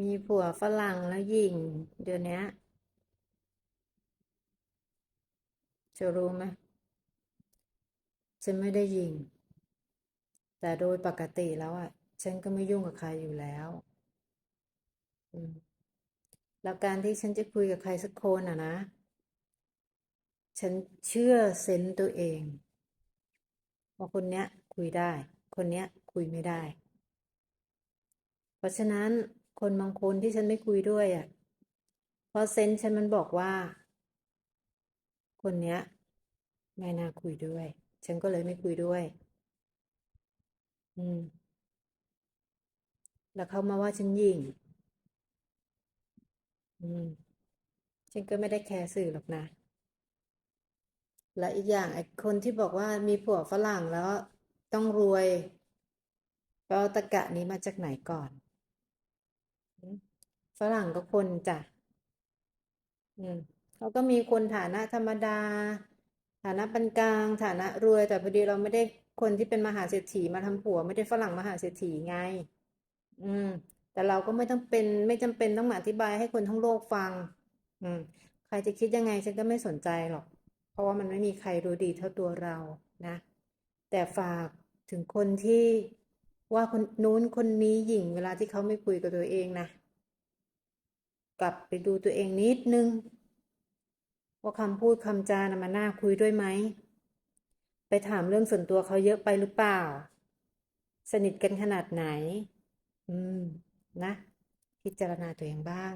มีผัวฝรั่งแล้วหญิง เดี๋ยวนี้จะรู้ไหมฉันไม่ได้หญิง แต่โดยปกติแล้วอะ ฉันก็ไม่ยุ่งกับใครอยู่แล้วแล้วการที่ฉันจะคุยกับใครสักคนอะนะ ฉันเชื่อเซนส์ตัวเองว่าคนเนี้ยคุยได้ คนเนี้ยคุยไม่ได้ เพราะฉะนั้น คนบางคนที่ฉันไม่คุยด้วยอะเพราะเซนฉันมันบอกว่า คนเนี้ย ไม่น่าคุยด้วย ฉันก็เลยไม่คุยด้วย อืม แล้วเขามาว่าฉันยิง อืม ฉันก็ไม่ได้แคร์สื่อหรอกนะ และอีกอย่างไอ้คนที่บอกว่ามีผัวฝรั่งแล้วต้องรวยเอาตะกะนี้มาจากไหนก่อน ฝรั่งก็คนจ้ะอืมเขาก็มีคนฐานะธรรมดา ฐานะปานกลาง ฐานะรวยแต่พอดีเราไม่ได้คนที่เป็นมหาเศรษฐีมาทำผัวไม่ได้ฝรั่งมหาเศรษฐีไง อืม แต่เราก็ไม่ต้องเป็นไม่จำเป็นต้องมาอธิบายให้คนทั้งโลกฟัง อืม ใครจะคิดยังไงฉันก็ไม่สนใจหรอก เพราะว่ามันไม่มีใครรู้ดีเท่าตัวเรานะ แต่ฝากถึงคนที่ว่าคนนู้นคนนี้หญิงเวลาที่เขาไม่คุยกับตัวเองนะ กลับไปดูตัวเองนิดนึง ว่าคำพูดคำจานะมันน่าคุยด้วยไหม ไปถามเรื่องส่วนตัวเขาเยอะไปหรือเปล่า สนิทกันขนาดไหน อืม นะ พิจารณาตัวเองบ้าง